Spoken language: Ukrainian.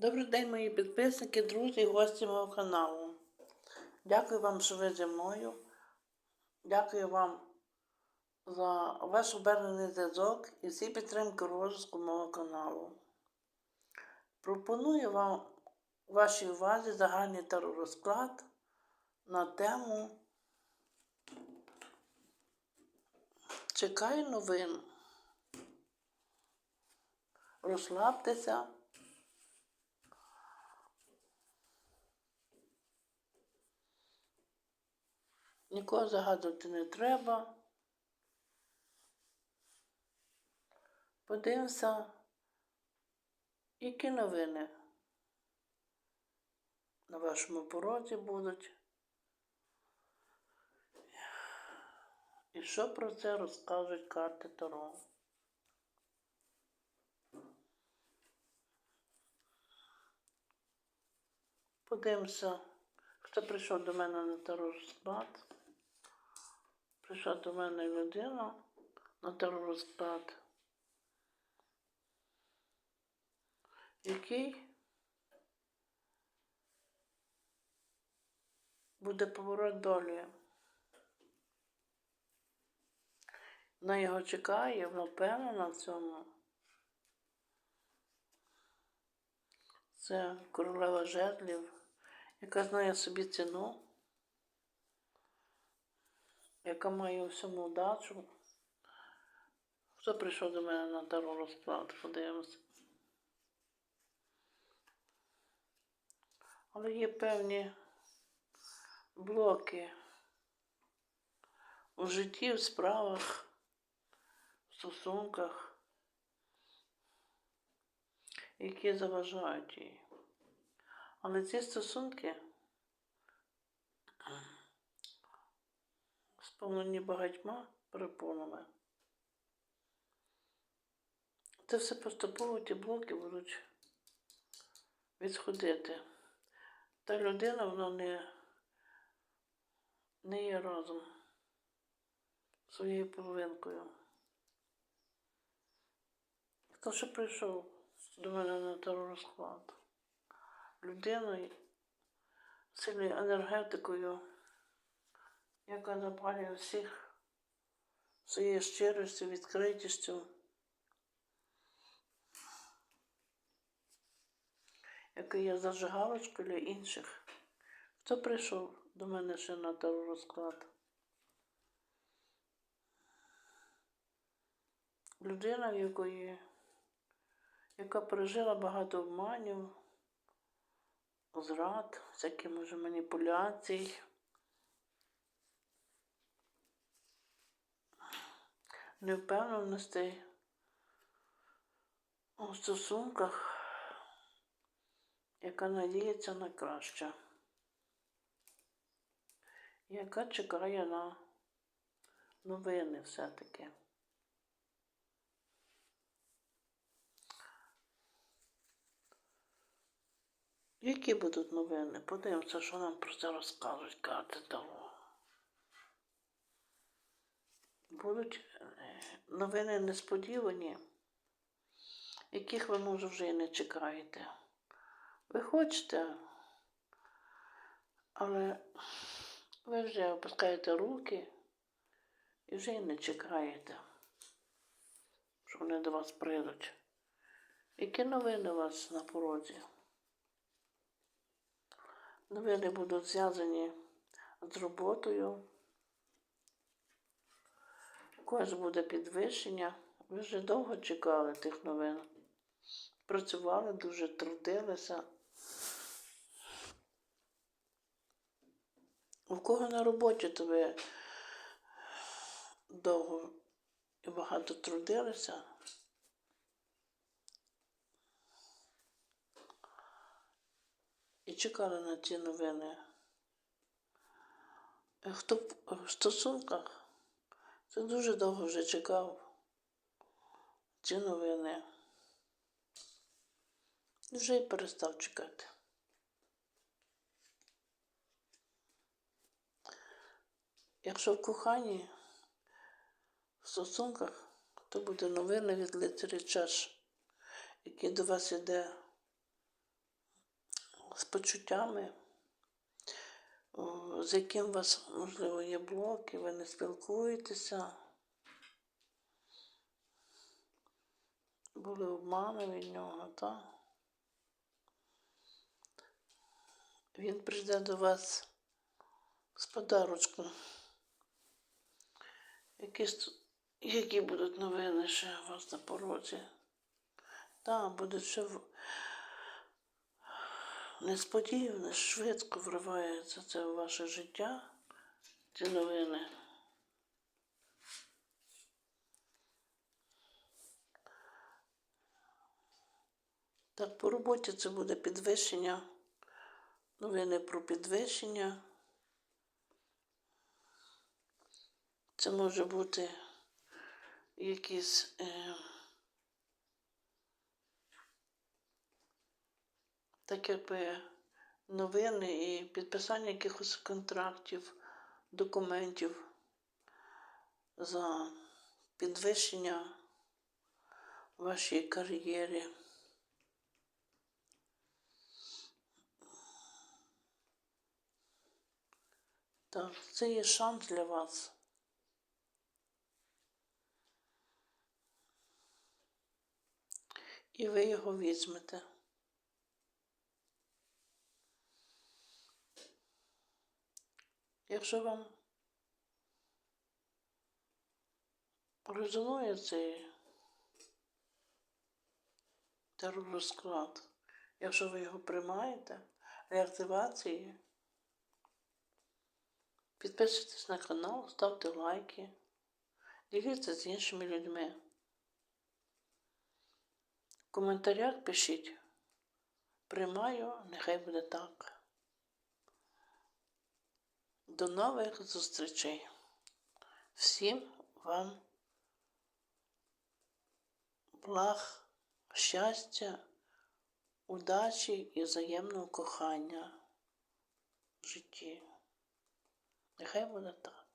Добрий день, мої підписники, друзі і гості мого каналу. Дякую вам, що ви зі мною. Дякую вам за ваш обернений зв'язок і всі підтримки розвитку мого каналу. Пропоную вам вашій увазі загальний розклад на тему Чекаю новин. Розслабтеся. Нікого загадувати не треба. Подивимося, які новини на вашому порозі будуть. І що про це розкажуть карти Таро? Подивимося, хто прийшов до мене на Таро розклад. Прийшла до мене людина на Таро розклад, який буде поворот долі. Вона його чекає, вона впевнена в цьому. Це королева жезлів, яка знає собі ціну, яка має всьому удачу. Хто прийшов до мене на таро розклад, подивимося. Але є певні блоки у житті, в справах, в стосунках, які заважають їй. Але ці стосунки сповнені багатьма перепонами. Це все поступово ті блоки будуть відходити. Та людина, вона не, не є разом своєю половинкою. Хто ще прийшов до мене на таро розклад? Людина з сильною енергетикою, яка запалює всіх своєю щирістю, відкритістю. Яка є зажигалочкою для інших. Хто прийшов до мене ще на таро розклад? Людина, якої, яка пережила багато обманів, зрад, всякі може маніпуляцій. Невпевненостей у стосунках, яка надіється на краще, яка чекає на новини все-таки. Які будуть новини? Подивимося, що нам про це розкажуть карти того. Будуть е, новини несподівані, яких ви, може, вже і не чекаєте. Ви хочете, але ви вже опускаєте руки і вже і не чекаєте, що вони до вас прийдуть. Які новини у вас на порозі? Новини будуть зв'язані з роботою. Когось буде підвищення. Ви вже довго чекали тих новин. Працювали, дуже трудилися. У кого на роботі то ви довго і багато трудилися? І чекали на ці новини. Е, Хто в стосунках, це дуже довго вже чекав ці новини. Вже й перестав чекати. Якщо в коханні, в стосунках, то буде новина від лицаря чаш, який до вас іде з почуттями, з яким у вас, можливо, є блоки, ви не спілкуєтеся. Були обмани від нього, так? Він прийде до вас з подарочком. Якісь, які будуть новини ще у вас на порозі? Так, буде ще. Несподівано, швидко вривається це в ваше життя, ці новини. Так, по роботі це буде підвищення, новини про підвищення. Це може бути якісь е, так якби новини і підписання якихось контрактів, документів за підвищення в вашій кар'єрі. Так, це є шанс для вас. І ви його візьмете. Якщо вам резонує цей теророзклад, якщо ви його приймаєте, реактивації, підписуйтесь на канал, ставте лайки, діліться з іншими людьми. В коментарях пишіть. Приймаю, нехай буде так. До нових зустрічей. Всім вам благ, щастя, удачі і взаємного кохання в житті. Нехай буде так.